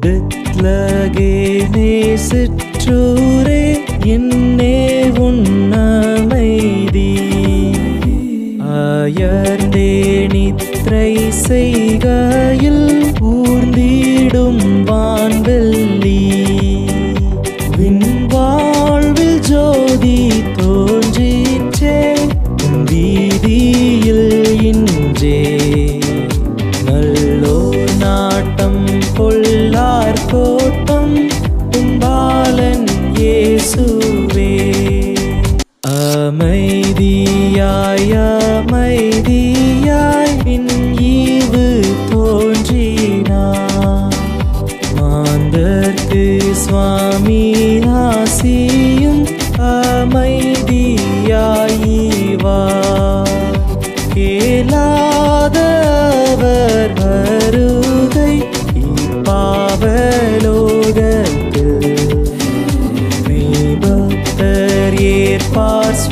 பெத்லகேமே சிற்றூரே என்னே உன்னமைதி. அயர்ந்தே நித்ரை செய்கையில் ஊர்ந்திடும் வான்வெல்லி விண்வாழ்வில் ஜோதி தோன்றிற்றே வீதியில் இன்றே. இயேசுவே. அமைதியாய் அமைதியாய் பின் ஈவு தோன்றினா. மாந்தர்க்கு சுவாமி ஆசியும் அமைதியாயிவா கேளாதவர் parts